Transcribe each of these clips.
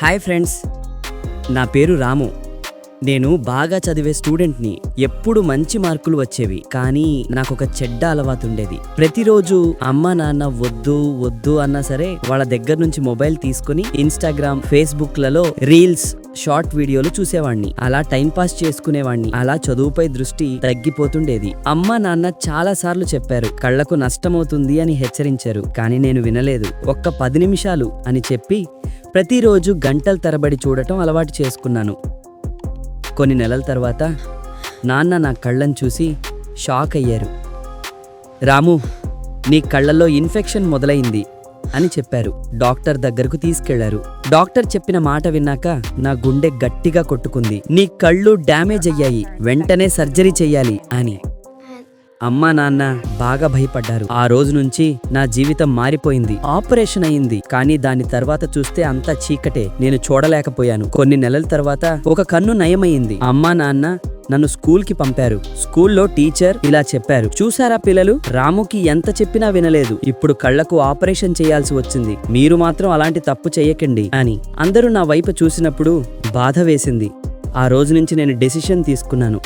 Hi friends నా పేరు రాము. నేను బాగా చదివే స్టూడెంట్ని. ఎప్పుడు మంచి మార్కులు వచ్చేవి కానీ నాకు ఒక చెడ్డ అలవాటు ఉండేది ప్రతిరోజు అమ్మ నాన్న వద్దు వద్దు అన్నా సరే వాళ్ళ దగ్గర నుంచి మొబైల్ తీసుకుని ఇన్స్టాగ్రామ్ ఫేస్బుక్లలో రీల్స్ షార్ట్ వీడియోలు చూసేవాడిని అలా టైం పాస్ చేసుకునేవాడిని అలా చదువుపై దృష్టి తగ్గిపోతుండేది. అమ్మ నాన్న చాలా సార్లు చెప్పారు కళ్ళకు నష్టమవుతుంది అని హెచ్చరించారు. కానీ నేను వినలేదు. ఒక్క పది నిమిషాలు అని చెప్పి ప్రతిరోజు గంటల తరబడి చూడటం అలవాటు చేసుకున్నాను. కొన్ని నెలల తర్వాత నాన్న నా కళ్ళను చూసి షాక్ అయ్యారు. రాము నీ కళ్ళల్లో ఇన్ఫెక్షన్ మొదలైంది. అని చెప్పారు. డాక్టర్ దగ్గరకు తీసుకెళ్ళారు. డాక్టర్ చెప్పిన మాట విన్నాక నా గుండె గట్టిగా కొట్టుకుంది. నీ కళ్ళు డ్యామేజ్ అయ్యాయి. వెంటనే సర్జరీ చెయ్యాలి అని. అమ్మా నాన్న బాగా భయపడ్డారు. ఆ రోజు నుంచి నా జీవితం మారిపోయింది. ఆపరేషన్ అయింది. కానీ దాని తర్వాత చూస్తే అంతా చీకటే. నేను చూడలేకపోయాను. కొన్ని నెలల తర్వాత ఒక కన్ను నయమైంది. అమ్మా నాన్న నన్ను స్కూల్కి పంపారు. స్కూల్లో టీచర్ ఇలా చెప్పారు. చూసారా పిల్లలు? రాముకి ఎంత చెప్పినా వినలేదు. ఇప్పుడు కళ్ళకు ఆపరేషన్ చేయాల్సి వచ్చింది. మీరు మాత్రం అలాంటి తప్పు చేయకండి అని అందరూ నా వైపు చూసినప్పుడు బాధ వేసింది. ఆ రోజు నుంచి నేను డెసిషన్ తీసుకున్నాను.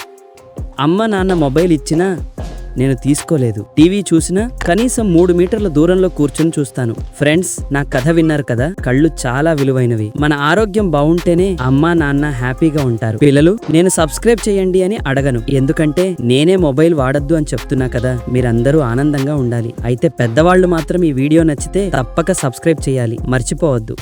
అమ్మ నాన్న మొబైల్ ఇచ్చినా నేను తీసుకోలేదు. టీవీ చూసినా కనీసం మూడు మీటర్ల దూరంలో కూర్చొని చూస్తాను. ఫ్రెండ్స్ నా కథ విన్నారు కదా? కళ్ళు చాలా విలువైనవి. మన ఆరోగ్యం బాగుంటేనే అమ్మా నాన్న హ్యాపీగా ఉంటారు. పిల్లలు నేను సబ్స్క్రైబ్ చేయండి అని అడగను. ఎందుకంటే నేనే మొబైల్ వాడద్దు అని చెప్తున్నా కదా? మీరందరూ ఆనందంగా ఉండాలి. అయితే పెద్దవాళ్ళు మాత్రం ఈ వీడియో నచ్చితే తప్పక సబ్స్క్రైబ్ చేయాలి. మర్చిపోవద్దు.